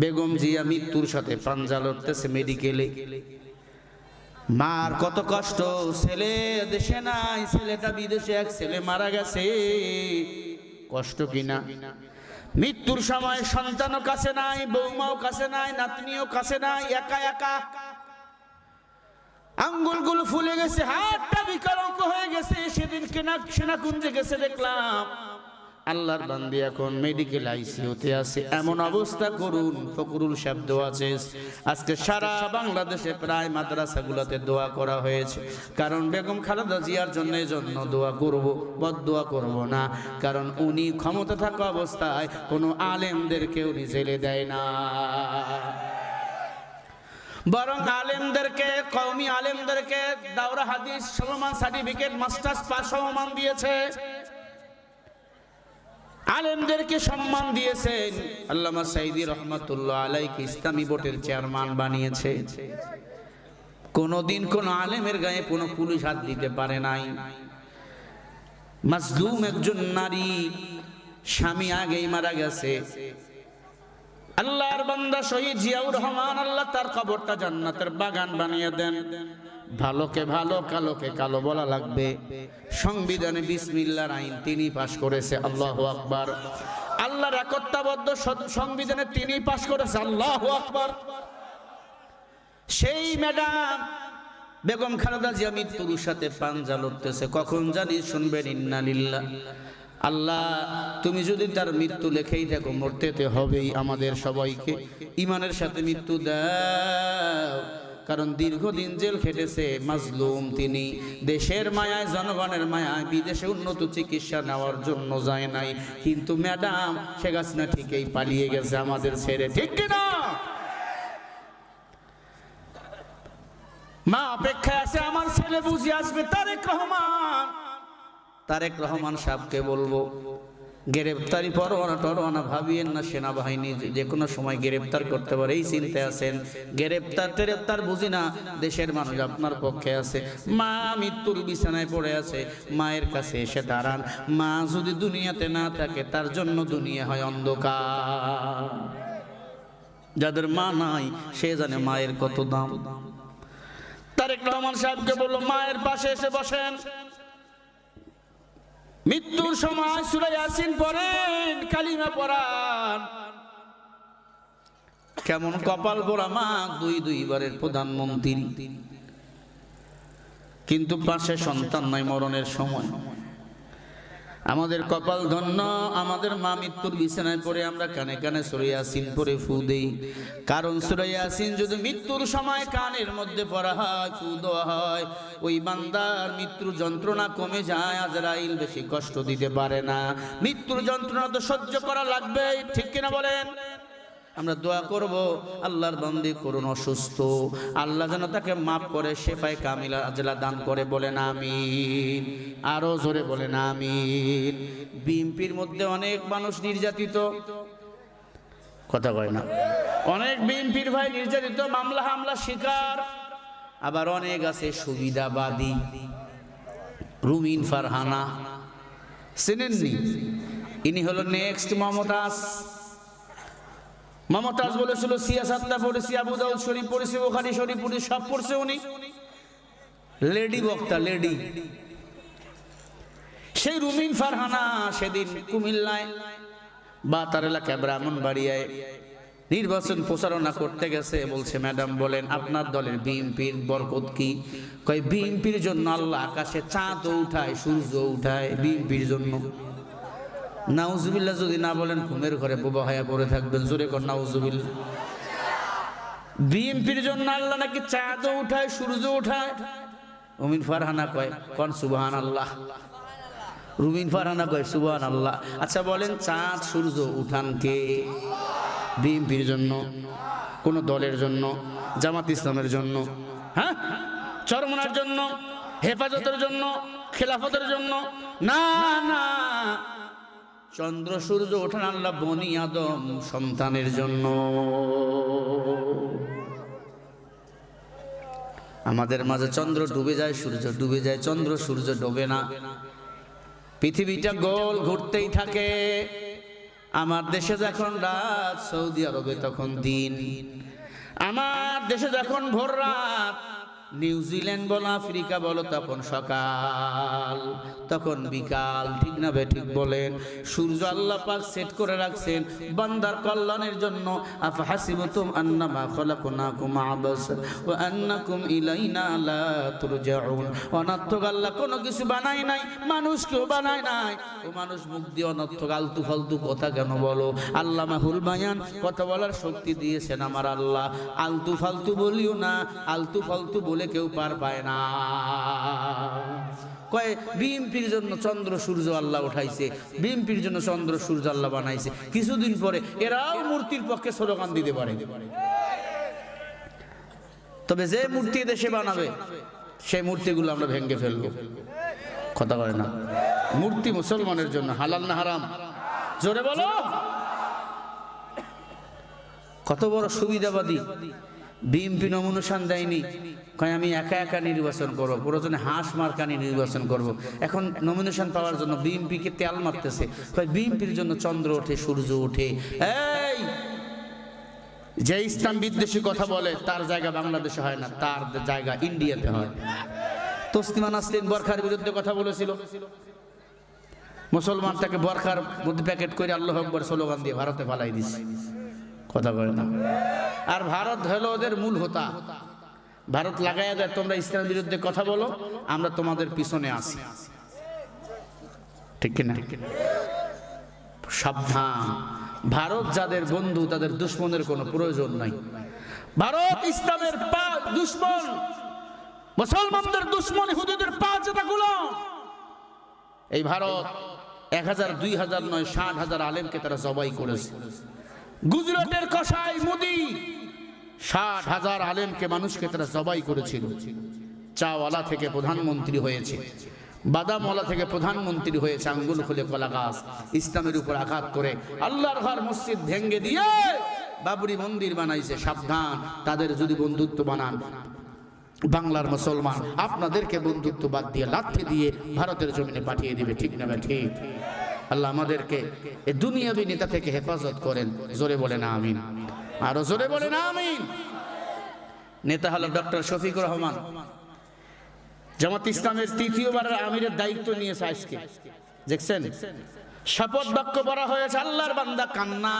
বেগম জিয়া মৃত্যুর সাথে পাঞ্জা লড়তেছে মেডিকেলে মার কত কষ্ট, ছেলে দেশে নাই, ছেলেটা বিদেশে এক ছেলে মারা গেছে। কষ্ট কিনা? মৃত্যুর সময় সন্তানও কাছে নাই, বৌমাও কাছে নাই, নাতনিও কাছে নাই, একা একা। আঙ্গুলগুলো ফুলে গেছে, হাতটা বিকলঙ্ক হয়ে গেছে। সেদিন কেনা সেনা সেনাকুঞ্জে গেছে দেখলাম। আল্লাহর বান্দি এখন মেডিকেল আইসিইউতে আছে। এমন অবস্থা করুন ফকরুল সাহেব দোয়া আজকে সারা বাংলাদেশে প্রায় মাদ্রাসাগুলোতে দোয়া করা হয়েছে। কারণ বেগম খালেদা জিয়ার জন্য জন্য দোয়া করব দোয়া করব না। কারণ উনি ক্ষমতা থাকা অবস্থায় কোনো আলেমদেরকে উনি জেলে দেয় না। বরং আলেমদেরকে, কওমি আলেমদেরকে দাওরা হাদিস সমমান সার্টিফিকেট, মাস্টার্স পাস সমমান দিয়েছে। আলেমদেরকে সম্মান দিয়েছেন। আল্লামা সাইদি রহমতুল্লাহ আলাইকে ইসলামী বোর্ডের চেয়ারম্যান বানিয়েছে। কোনোদিন কোন আলেমের গায়ে কোনো পুলিশ হাত দিতে পারে নাই। মাজলুম একজন নারী, স্বামী আগেই মারা গেছে। আল্লাহর বান্দা শহীদ জিয়াউর রহমান, আল্লাহ তার কবরটা জান্নাতের বাগান বানিয়ে দেন। ভালোকে ভালো, কালোকে কালো বলা লাগবে। সংবিধানে বিসমিল্লার আইন তিনি পাশ করেছে, আল্লাহ আকবার। আল্লাহর একত্রাবদ্ধ সংবিধানে তিনি পাশ করেছে, আল্লাহ আকবার। সেই ম্যাডাম, বেগম খালেদা জিয়া মৃত্যুর সাথে পাঞ্জা লড়তেছে, কখন জানি শুনবেন ইন্নালিল্লাহ আল্লাহ, তুমি যদি তার মৃত্যু লেখেই দেখো মরতেতে হবেই আমাদের সবাইকে। ইমানের সাথে মৃত্যু দাও। কারণ দীর্ঘদিন জেল খেটেছে মাজলুম তিনি। দেশের মায়ায়, জনগণের মায়ায়, বিদেশে উন্নত চিকিৎসা নেওয়ার জন্য যায় নাই। কিন্তু ম্যাডাম সে শেখ হাসিনা ঠিকই পালিয়ে গেছে আমাদের ছেড়ে, ঠিক কিনা? মা অপেক্ষায় আছে আমার ছেলে বুঝে আসবে, তারেক রহমান। তারেক রহমান সাহেবকে বলব গ্রেপ্তারি পরোয়ানা টরোয়ানা ভাবিয়েন না সেনাবাহিনী যে- কোনো সময় গ্রেপ্তার করতে পারে, এই চিন্তায় আছেন। গ্রেপ্তার, টেরেপ্তার বুঝি না, দেশের মানুষ আপনার পক্ষে আছে। মা মৃত্যুর বিছানায় পড়ে আছে, মায়ের কাছে এসে দাঁড়ান। মা যদি দুনিয়াতে না থাকে, তার জন্য দুনিয়া হয় অন্ধকার। যাদের মা নাই, সে জানে মায়ের কত দাম। তারেক রহমান সাহেবকে বলল, মায়ের পাশে এসে বসেন। মৃত্যুর সময় সুরা ইয়াসিন পড়েন, কালিমা পড়ান। কেমন কপাল পোড়া মা দুই দুইবারের প্রধানমন্ত্রী। কিন্তু পাশে সন্তান নাই মরণের সময়। আমাদের কপাল ধন্য, আমাদের মা মৃত্যুর বিছানায় পড়ে আমরা কানে কানে সুরাইয়াসিন পরে ফু দেই। কারণ সুরাইয়াসিন যদি মৃত্যুর সময় কানের মধ্যে পড়া হয়, ফু দেওয়া হয়, ওই বান্দার মৃত্যুর যন্ত্রণা কমে যায়, আজরাইল বেশি কষ্ট দিতে পারে না। মৃত্যুর যন্ত্রণা তো সহ্য করা লাগবে ঠিক কিনা বলেন? আমরা দোয়া করব, আল্লাহর বন্দি করুন অসুস্থ। আল্লাহ যেন তাকে মাফ করে শেফায় কামিলা আজলা দান করে বলেন আমিন। আরও জোরে বলেন আমিন। বিএমপির মধ্যে অনেক মানুষ নির্যাতিত। কথা কয় না। অনেক বিএমপির ভাই নির্যাতিত, মামলা হামলা, শিকার। আবার অনেক আছে সুবিধাবাদী। রুমিন ফারহানা। চেনেননি? ইনি হলো নেক্সট মমতাজ। মমতাজ বলেছিল পড়েছি, আবু দাউদ শরীফ পড়েছি ওখানে শরীফ পড়েছি, সব পড়ছে উনি? লেডি বক্তা, লেডি। সেই রুমিন ফারহানা সেদিন কুমিল্লায় বা তার এলাকায় নির্বাচন প্রচারণা করতে গেছে, বলছে, ম্যাডাম বলেন, আপনার দলের বিএনপির বরকত কি? কয়, বিএনপির জন্য আল্লাহ আকাশে চাঁদ উঠায়, সূর্য উঠায়, বিএনপির জন্য। নাউজুবিল্লাহ যদি না বলেন, ঘুমের ঘরে বোবা হয়ে পড়ে থাকবেন। জোরে কর, নাউজুবিল্লাহ। বিএনপির জন্য আল্লাহ নাকি চাঁদ উঠায়, সূর্য উঠায়। উমিন ফারহানা কয়, কন সুবহান আল্লাহ রুমিন ফারহানা কয় সুবহান আল্লাহ আচ্ছা বলেন, চাঁদ, সূর্য উঠান কে? বিএনপির জন্য, কোন দলের জন্য, জামাত ইসলামের জন্য হ্যাঁ? চরমনার জন্য, হেফাজতের জন্য, খেলাফতের জন্য, না না। চন্দ্র, সূর্য ওঠান আল্লাহ বনি আদম সন্তানের জন্য। আমাদের মাঝে চন্দ্র ডুবে যায়, সূর্য ডুবে যায়, চন্দ্র, সূর্য ডোবে না। পৃথিবীটা গোল ঘুরতেই থাকে। আমার দেশে যখন রাত, সৌদি আরবে তখন দিন। আমার দেশে যখন ভোর রাত নিউজিল্যান্ড বলো, আফ্রিকা বলো, তখন সকাল, তখন বিকাল, ঠিক না বে, ঠিক বলেন। সূর্য আল্লাহ পাক সেট করে রাখছেন বান্দার কল্যাণের জন্য। আফহাসিবতুম আন্নামা খলাকনাকুম আবাস ওয়া আন্নাকুম ইলাইনা লা তুরজাউন। অনর্থক আল্লাহ কোনো কিছু বানায় নাই, মানুষকেও বানায় নাই। ও মানুষ মুখ দিয়ে অনর্থক আলতু ফালতু কথা কেন বলো? আল্লাহ মাহুল বায়ান কথা বলার শক্তি দিয়েছেন আমার আল্লাহ। আলতু ফালতু বলিও না, আলতু ফালতু বলে কেউ পার পায় না। কয়ে, বিএমপির জন্য চন্দ্র, সূর্য, আল্লাহ উঠাইছে। বিএমপির জন্য চন্দ্র, সূর্য, আল্লাহ বানাইছে। কিছুদিন পরে এরাও মূর্তির পক্ষে স্লোগান দিতে পারে। তবে যে মূর্তি দেশে বানাবে, সেই মূর্তিগুলো আমরা ভেঙে ফেলব। কথা বলে না। মূর্তি মুসলমানের জন্য, হালাল না হারাম? জোরে বলো। কত বড় সুবিধাবাদী। বিএমপি নমনুসান দেয়নি। কয়, আমি একা একা নির্বাচন করব। প্রয়োজনে হাঁস মার্কানি নির্বাচন করব। এখন নমিনেশন পাওয়ার জন্য বিএমপিকে তেল মারতেছে। কয়, বিএমপির জন্য চন্দ্র ওঠে, সূর্য ওঠে। এই! যে ইসলাম বিদ্বেষী কথা বলে, তার জায়গা বাংলাদেশে হয় না, তার জায়গা ইন্ডিয়াতে হয়। তসলিমা নাসরিন বরখার বিরুদ্ধে কথা বলেছিল। মুসলমান তাকে বরখার মধ্যে প্যাকেট করে আল্লাহ আকবর স্লোগান দিয়ে ভারতে পালাই দিছে। কথা বলে না। আর ভারত হলো ওদের মূল হোতা। ভারত লাগাইয়া দেয়, তোমরা ইসলামের বিরুদ্ধে কথা বলো, আমরা তোমাদের পিছনে আসি ঠিক কিনা? সাবধান। ভারত যাদের বন্ধু, তাদের দুশ্মনের কোনো প্রয়োজন নাই। ভারত ইসলামের পা দুশ্মন। মুসলমানদের দুশ্মন হুদুদের পা যেটাগুলো এই ভারত এক হাজার, দুই হাজার নয়, ষাট হাজার আলেমকে তারা জবাই করেছে। গুজরাটের কসাই মোদি। ষাট হাজার আলেমকে মানুষকে তারা জবাই করেছিল। চাওয়ালা থেকে প্রধানমন্ত্রী হয়েছে। বাদামওয়ালা থেকে প্রধানমন্ত্রী হয়েছে আঙ্গুল খুলে কলা গাছ, ইসলামের উপর আঘাত করে আল্লাহর ঘর মসজিদ ভেঙ্গে দিয়ে বাবরি মন্দির বানাইছে, সাবধান, তাদের যদি বন্ধুত্ব বানান। বাংলার মুসলমান, আপনাদেরকে বন্ধুত্ব বাদ দিয়ে লাথি দিয়ে ভারতের জমিনে পাঠিয়ে দিবে, ঠিক না ঠিক? আল্লাহ আমাদেরকে এ দুনিয়াবি নেতা থেকে হেফাজত করেন। জোরে বলেন আমিন। আরও জোরে বলেন আমিন। নেতা হলো ডক্টর শফিকুর রহমান। জামাত ইসলামের তৃতীয়বারের আমিরের দায়িত্ব নিয়েছে আজকে। দেখছেন? শপথ বাক্য করা হয়েছে, আল্লাহর বান্দা কান্না।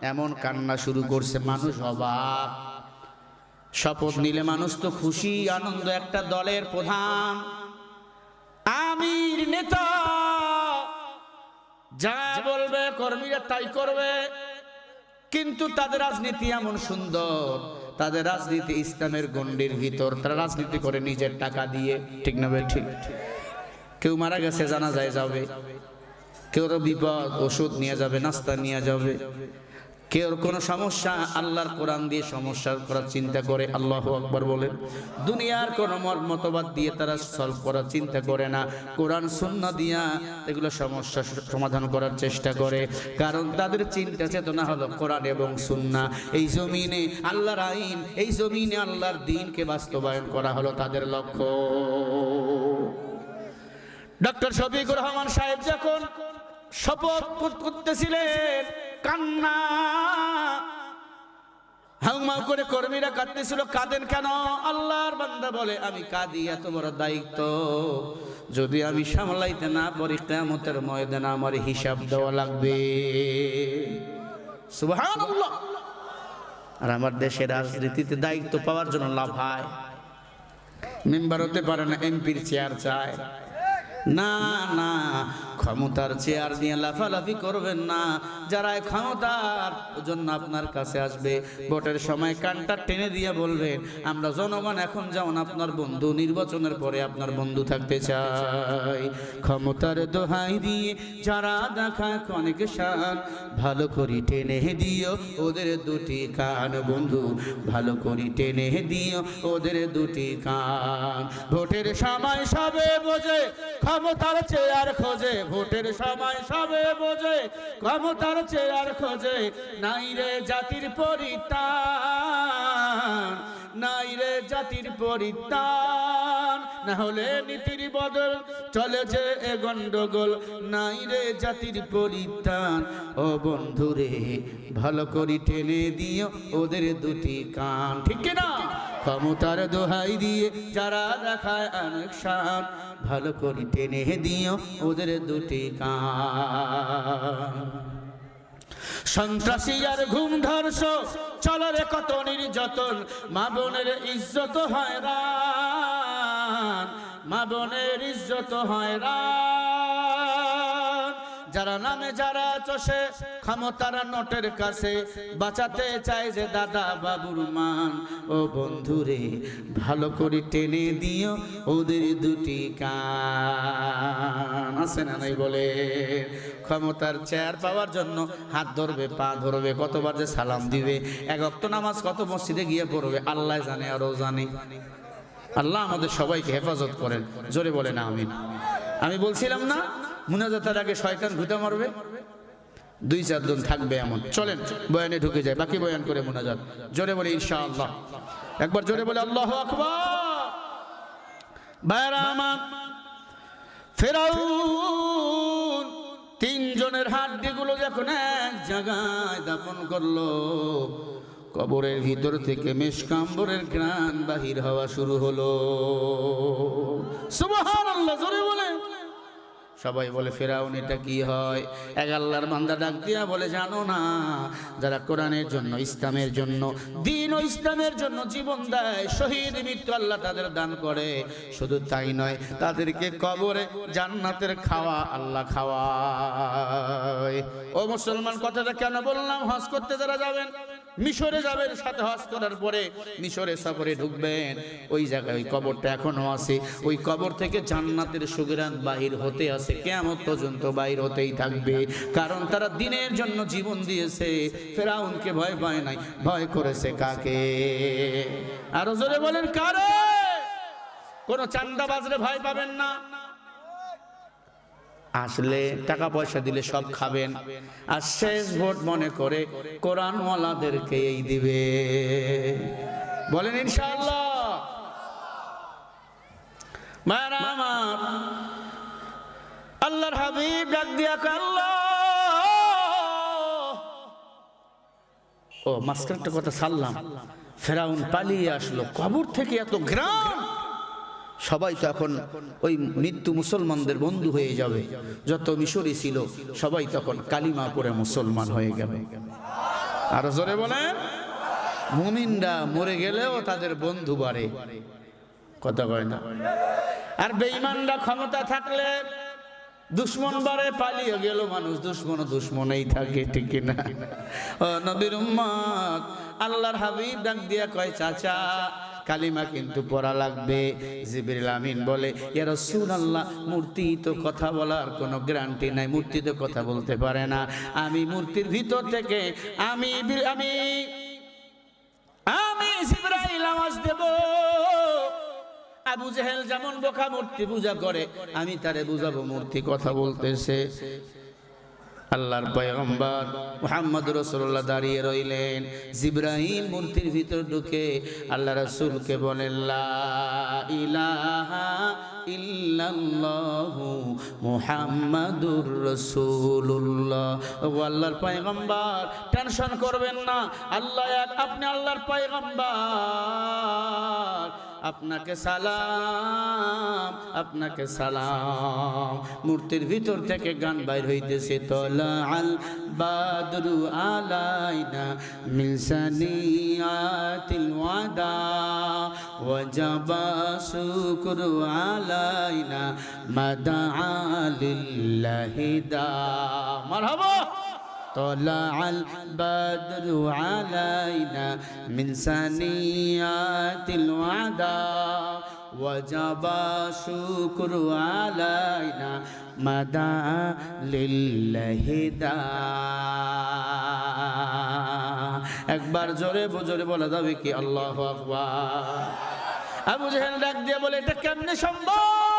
এমন কান্না শুরু করছে, মানুষ অবাক। শপথ নিলে মানুষ তো খুশি, আনন্দ একটা দলের প্রধান। আমির নেতা। যা বলবে, কর্মীরা তাই করবে। কিন্তু তাদের রাজনীতি এমন সুন্দর। তাদের রাজনীতি ইসলামের গণ্ডির ভিতর। তারা রাজনীতি করে নিজের টাকা দিয়ে। ঠিক না ঠিক। কেউ মারা গেছে, জানা যায় যাবে। কেউ বিপদ, ওষুধ নিয়ে যাবে, নাস্তা নিয়ে যাবে। কেউ কোনো সমস্যা, আল্লাহর কোরআন দিয়ে সমস্যার করার চিন্তা করে, আল্লাহ আকবর বলেন। দুনিয়ার কোনো মত মতবাদ দিয়ে তারা সলভ করার চিন্তা করে না। কোরআন শূন্য দিয়া এগুলো সমস্যা সমাধান করার চেষ্টা করে। কারণ তাদের চিন্তা চেতনা হলো কোরআন এবং সুন্না এই জমিনে আল্লাহর আইন, এই জমিনে আল্লাহর দিনকে বাস্তবায়ন করা হলো তাদের লক্ষ্য। ডক্টর শফিকুর রহমান সাহেব যখন শপথ করতেছিলেন কান্না। হাউমাউ করে কর্মীরা কাঁদতেছিল, কাঁদেন কেন? আল্লাহর বান্দা বলে, আমি কাঁদি এত বড় দায়িত্ব। যদি আমি সামলাইতে না পারি কেমতের ময়দানে আমার হিসাব দেওয়া লাগবে। আর আমার দেশের রাজনীতিতে দায়িত্ব পাওয়ার জন্য লাভ হয়। মেম্বার হতে পারে না, এমপির চেয়ার চায়। না না ক্ষমতার চেয়ার নিয়ে লাফালাফি করবেন না। যারা ক্ষমতার জন্য আপনার কাছে আসবে। ভোটের সময় কানটা টেনে দিয়ে বলবেন, আমরা জনগণ এখন যেমন আপনার বন্ধু, নির্বাচনের পরে আপনার বন্ধু থাকতে চাই। ক্ষমতার দোহাই দিয়ে যারা দেখায় অনেক শান ভালো করি টেনে দিও ওদের দুটি কান বন্ধু। ভালো করি টেনে দিও ওদের দুটি কান। ভোটের সময় সবে বোঝে, ক্ষমতার চেয়ার খোঁজে ভোটের সময় সবে বোঝে ক্ষমতার চেয়ার খোঁজে নাই রে জাতির পরিত্রাণ। নাই রে জাতির পরিত্রাণ। না হলে নীতির বদল চলে যে এ গন্ডগোল। নাই রে জাতির পরিত্রাণ। ও বন্ধুরে, ভালো করি টেনে দিও ওদের দুটি কান। ঠিক না ক্ষমতার দোহাই দিয়ে যারা দেখায় অনেক সান ভালো করি টেনে দিও ওদের দুটি কান। সন্ত্রাসী আর ঘুম ধর্ষ, চলরে কত নির্যাতন, মা বোনের ইজ্জত হয় মা বোনের ইজ্জত হয় যারা নামে যারা চষে, ক্ষমতার নটের কাছে বাঁচাতে চায় যে দাদা বাবুর মান। ও বন্ধুরে, ভালো করে টেনে দিও ওদের দুটি কান। আছে না নাই বলে? ক্ষমতার চেয়ার পাওয়ার জন্য হাত ধরবে, পা ধরবে, কতবার যে সালাম দিবে। এক অক্ত নামাজ কত মসজিদে গিয়ে পড়বে, আল্লাহ জানে আরও জানে। আল্লাহ আমাদের সবাইকে হেফাজত করেন। জোরে বলে না আমিন। আমি বলছিলাম না মুনাজাতার আগে শয়তান ঘুতে মারবে? দুই চারজন থাকবে এমন। চলেন, বয়ানে ঢুকে যায় বাকি বয়ান করে মুনাজাত। জোরে বলে ইনশা আল্লাহ একবার জোরে বলে, আল্লাহ আকবার। ভাইরা আমার, ফেরাউন তিনজনের হাড্ডিগুলো যখন এক জায়গায় দাফন করল, কবরের ভিতর থেকে মেশকাম্বরের গ্রান বাহির হওয়া শুরু হলো। সুবহানাল্লাহ, জোরে বলে। সবাই বলে, ফেরাউন, এটা কি হয়? এক আল্লাহর বান্দা ডাক দিয়া বলে, জানো না, যারা কোরআনের জন্য, ইসলামের জন্য, দিন ও ইসলামের জন্য জীবন দেয়, শহীদ মৃত্যু আল্লাহ তাদের দান করে। শুধু তাই নয়, তাদেরকে কবরে, জান্নাতের খাওয়া আল্লাহ খাওয়ায়। ও মুসলমান, কথাটা কেন বললাম? হজ করতে যারা যাবেন মিশরে যাবেন, সাথে হজ করার পরে মিশরে সফরে ঢুকবেন। ওই জায়গায় ওই কবরটা এখনও আছে। ওই কবর থেকে জান্নাতের সুগরান বাহির হতে আছে। কেমন পর্যন্ত বাহির হতেই থাকবে। কারণ তারা দিনের জন্য জীবন দিয়েছে। ফেরাউনকে ভয় পায় নাই। ভয় করেছে কাকে? আরও জোরে বলেন, কারে? কোন চান্দা বাজরে ভয় পাবেন না। আসলে টাকা পয়সা দিলে সব খাবেন। আর শেষ ভোট মনে করে কোরআনওয়ালাদেরকে এই দিবে। বলেন আমার, আল্লাহর হাবিব ডাক দিয়া আল্লাহ! ও মাঝখানে একটা কথা সারলাম ফেরাউন পালিয়ে আসলো। কবর থেকে এত গ্রাম সবাই তো এখন ওই মৃত্যু মুসলমানদের বন্ধু হয়ে যাবে। যত মিশরি ছিল, সবাই তখন কালিমা পরে মুসলমান হয়ে গেবে আর জোরে বলেন। মুমিনরা মরে গেলেও তাদের বন্ধু বাড়ে। কথা কয় না। আর বেঈমানরা ক্ষমতা থাকলে দুশ্মন বারে পালিয়ে গেল মানুষ। দুশ্মন দুশ্মনেই থাকে, ঠিক না? নবীর উম্মত, আল্লাহর হাবিব ডাক দিয়া কয়, চাচা কালিমা কিন্তু পড়া লাগবে। জিবরিল আমিন বলে, ইয়া রাসূলুল্লাহ, মূর্তি তো কথা বলার কোনো গ্যারান্টি নাই, মূর্তি তো কথা বলতে পারে না। আমি মূর্তির ভিতর থেকে, আমি আমি আমি জিবরাইল আওয়াজ দেব। আবু জেহেল যেমন বোকা মূর্তি পূজা করে, আমি তারে বুঝাবো মূর্তি কথা বলতেছে। আল্লাহর পয়গম্বর মোহাম্মদ রসুল্লাহ দাঁড়িয়ে রইলেন। জিব্রাহিম মূর্তির ভিতর ঢুকে আল্লাহ রসুলকে বলেন ইলাহা ইল্লাল্লাহু মুহাম্মাদুর রাসূলুল্লাহ। ও আল্লাহর পয়গম্বর, টেনশন করবেন না। আল্লাহ এক, আপনি আল্লাহর পয়গম্বর। আপনাকে সালাম আপনাকে সালাম। মূর্তির ভিতর থেকে গান বাইর হইতেছে তলা আল বাদরু আলাইনা মিলসানিয়াতিল ওয়াদা। وجب شكر علينا ما دعا لله دا. مرحبا. طلع البدر علينا من ثنيات الوعدا وجب شكر علينا ما دعا لله دا. একবার জোরে জোরে বলা যাবে কি আল্লাহ আকবার। আবু জেহেল ডাক দিয়ে বলে, এটা কেমনে সম্ভব?